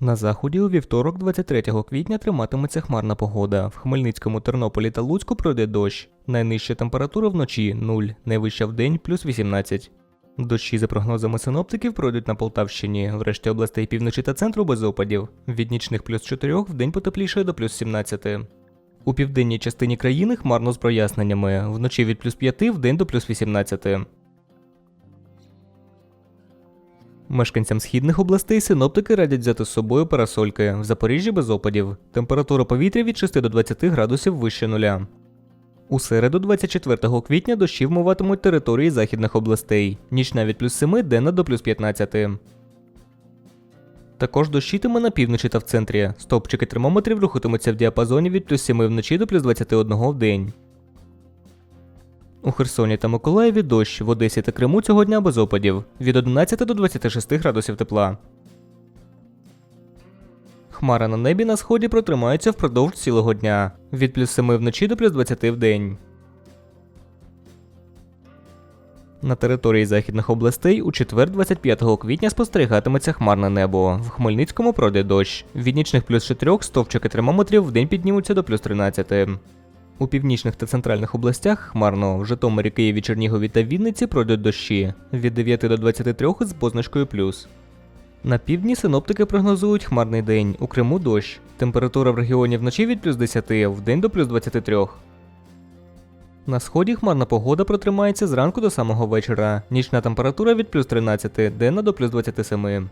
На заході у вівторок, 23 квітня, триматиметься хмарна погода. В Хмельницькому, Тернополі та Луцьку пройде дощ. Найнижча температура вночі 0, найвища вдень плюс 18. Дощі, за прогнозами синоптиків, пройдуть на Полтавщині, в решті областей півночі та центру без опадів. Від нічних плюс 4 вдень потеплішає до плюс 17. У південній частині країни хмарно з проясненнями, вночі від плюс 5 вдень до плюс 18. Мешканцям східних областей синоптики радять взяти з собою парасольки. В Запоріжжі без опадів. Температура повітря від 6 до 20 градусів вище нуля. У середу, 24 квітня, дощі вмиватимуть території західних областей. Нічна від плюс 7, денна до плюс 15. Також дощитиме на півночі та в центрі. Стовпчики термометрів рухатимуться в діапазоні від плюс 7 вночі до плюс 21 в день. У Херсоні та Миколаєві дощ, в Одесі та Криму цього дня без опадів від 11 до 26 градусів тепла. Хмара на небі на сході протримається впродовж цілого дня від плюс 7 вночі до плюс 20 в день. На території західних областей у четвер 25 квітня спостерігатиметься хмарне небо. В Хмельницькому пройде дощ. Від нічних плюс 4 стовпчики термометрів в день піднімуться до плюс 13. У північних та центральних областях хмарно в Житомирі, Києві, Чернігові та Вінниці пройдуть дощі від 9 до 23 з позначкою плюс. На півдні синоптики прогнозують хмарний день, у Криму дощ. Температура в регіоні вночі від плюс 10, в день до плюс 23. На сході хмарна погода протримається зранку до самого вечора. Нічна температура від плюс 13, денна до плюс 27.